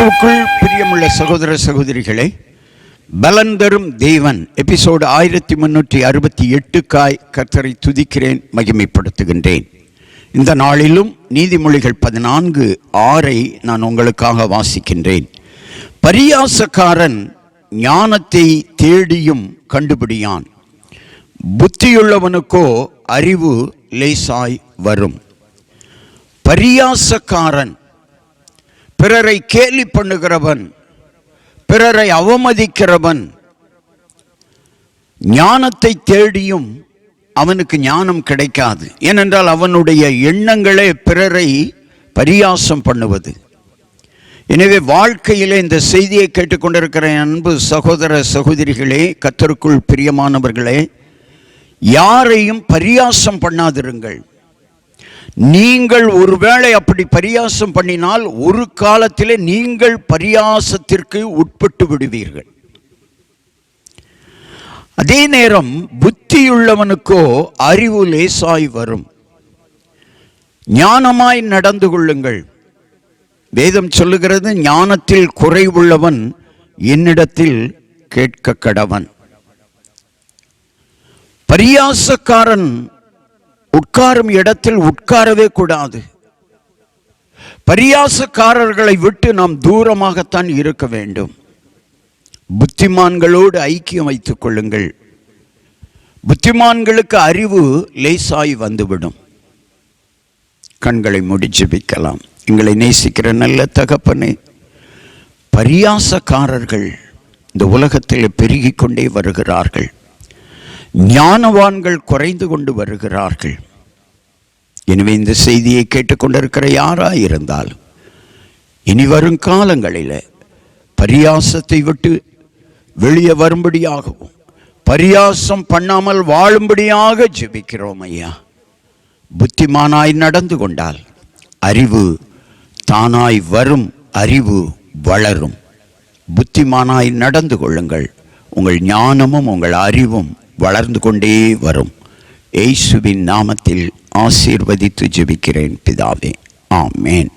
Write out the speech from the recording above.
கர்த்தருக்குள் பிரியமுள்ள சகோதர சகோதரிகளை பலன் தரும் தேவன். எபிசோடு ஆயிரத்தி முன்னூற்றி அறுபத்தி எட்டுக்காய் கர்த்தரை துதிக்கிறேன் மகிமைப்படுத்துகின்றேன். இந்த நாளிலும் நீதிமொழிகள் பதினான்கு ஆறை நான் உங்களுக்காக வாசிக்கின்றேன். பரியாசக்காரன் ஞானத்தை தேடியும் கண்டுபிடியான். புத்தியுள்ளவனுக்கோ அறிவு லேசாய் வரும். பரியாசக்காரன் பிறரை கேலி பண்ணுகிறவன் பிறரை அவமதிக்கிறவன் ஞானத்தை தேடியும் அவனுக்கு ஞானம் கிடைக்காது. ஏனென்றால் அவனுடைய எண்ணங்களே பிறரை பரியாசம் பண்ணுவது. எனவே வாழ்க்கையிலே இந்த செய்தியை கேட்டுக்கொண்டிருக்கிற அன்பு சகோதர சகோதரிகளே கத்தருக்குள் பிரியமானவர்களே யாரையும் பரியாசம் பண்ணாதிருங்கள். நீங்கள் ஒருவேளை அப்படி பரியாசம் பண்ணினால் ஒரு காலத்திலே நீங்கள் பரியாசத்திற்கு உட்பட்டு விடுவீர்கள். அதே நேரம் புத்தியுள்ளவனுக்கோ அறிவு லேசாய் வரும். ஞானமாய் நடந்து கொள்ளுங்கள். வேதம் சொல்லுகிறது ஞானத்தில் குறைவுள்ளவன் என்னிடத்தில் கேட்க கடவன் பரியாசக்காரன் உட்காரும் இடத்தில் உட்காரவே கூடாது. பரியாசக்காரர்களை விட்டு நாம் தூரமாகத்தான் இருக்க வேண்டும். புத்திமான்களோடு ஐக்கியம் வைத்துக் கொள்ளுங்கள். புத்திமான்களுக்கு அறிவு லேசாய் வந்துவிடும். கண்களை முடிச்சு வைக்கலாம் எங்களை நேசிக்கிற நல்ல தகப்பனே பரியாசக்காரர்கள் இந்த உலகத்தில் பெருகிக் கொண்டே வருகிறார்கள். ஞானவான்கள் குறைந்து கொண்டு வருகிறார்கள். எனவே இந்த செய்தியை கேட்டுக்கொண்டிருக்கிற யாராக இருந்தாலும் இனி வரும் காலங்களில் பரியாசத்தை விட்டு வெளியே வரும்படியாகவும் பரியாசம் பண்ணாமல் வாழும்படியாக ஜெபிக்கிறோம் ஐயா. புத்திமானாய் நடந்து கொண்டால் அறிவு தானாய் வரும் அறிவு வளரும். புத்திமானாய் நடந்து கொள்ளுங்கள். உங்கள் ஞானமும் உங்கள் அறிவும் வளர்ந்து கொண்டே வரும். இயேசுவின் நாமத்தில் ஆசீர்வதித்து ஜெபிக்கிறேன் பிதாவே. ஆமேன்.